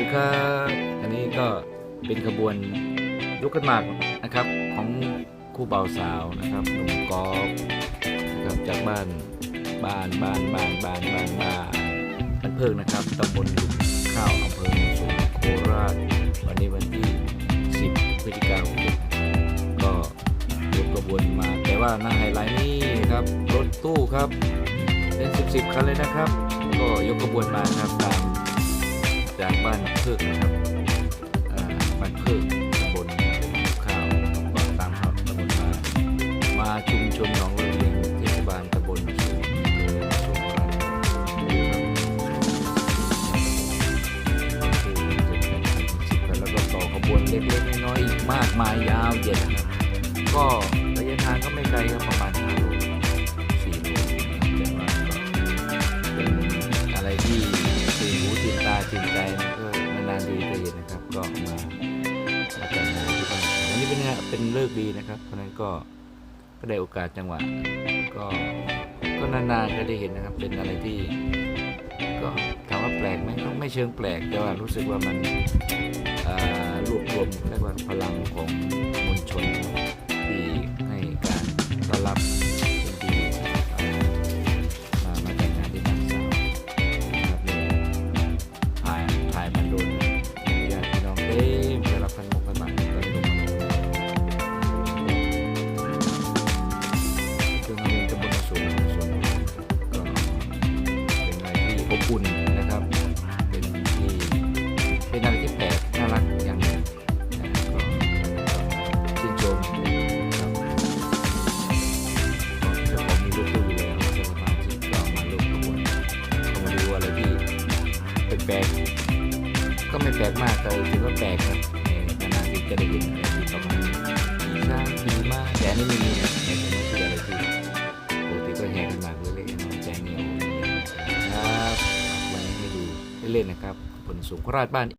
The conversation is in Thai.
ดีครับอันนี้ก็เป็นขบวนยกกันหมากนะครับของคู่เบ่าสาวนะครับหนุ่มกอล์ฟนะครับจากบ้านบ้านบ้านบ้านบ้านบ้านบ้านบ้านเพิงนะครับตำบลหลุมข้าวอำเภอสูงโคราชวันนี้วันที่ 10พฤศจิกายนก็ยกขบวนมา แต่ว่าหน้าไฮไลท์นี่ครับรถตู้ครับเป็น 10 10คันเลยนะครับ ก็ยกขบวนมาครับตาม จากบ้านเพิกนะครับบ้านเพิกตำบลข้าวก็ตามครับตำบลมามาชุมชนหนองระเวียงเทศบาลตำบลสูงอำเภอสูงราชครับแล้วก็ต่อขบวนเล็กๆน้อยๆอีกมากมายยาวเหยียดนะครับก็ระยะทางก็ไม่ไกลครับประมาณ5โล4โลแต่ว่าก็เป็นอะไรที่ตื่นหูตื่นตาตื่นใจ ฮะเป็นเลิกดีนะครับ เพราะนั้นก็ก็ได้โอกาสจังหวะ ก็ก็นานๆก็ได้เห็นนะครับ เป็นอะไรที่ก็ถามว่าแปลกไหมก็ไม่เชิงแปลกแต่ว่ารู้สึกว่ามันรวบรวมเรียกว่าพลังของมวลชน อุ่นนะครับ เป็นที่เป็นอะไรที่แปลกน่ารักอย่างหนึ่งนะก็ชื่นชมนะครับเจ้าของมีรถตู้อยู่แล้วจะมาที่เรามาร่วมขบวนก็มาดูอะไรที่แปลกก็ไม่แปลกมากแต่ถือว่าแปลกนะนานๆจะได้เห็นอะไรที่ประมาณนี้มีช้างมีม้าแต่นนี้ไม่ เล่นนะครับผลสูงโคราชบ้าน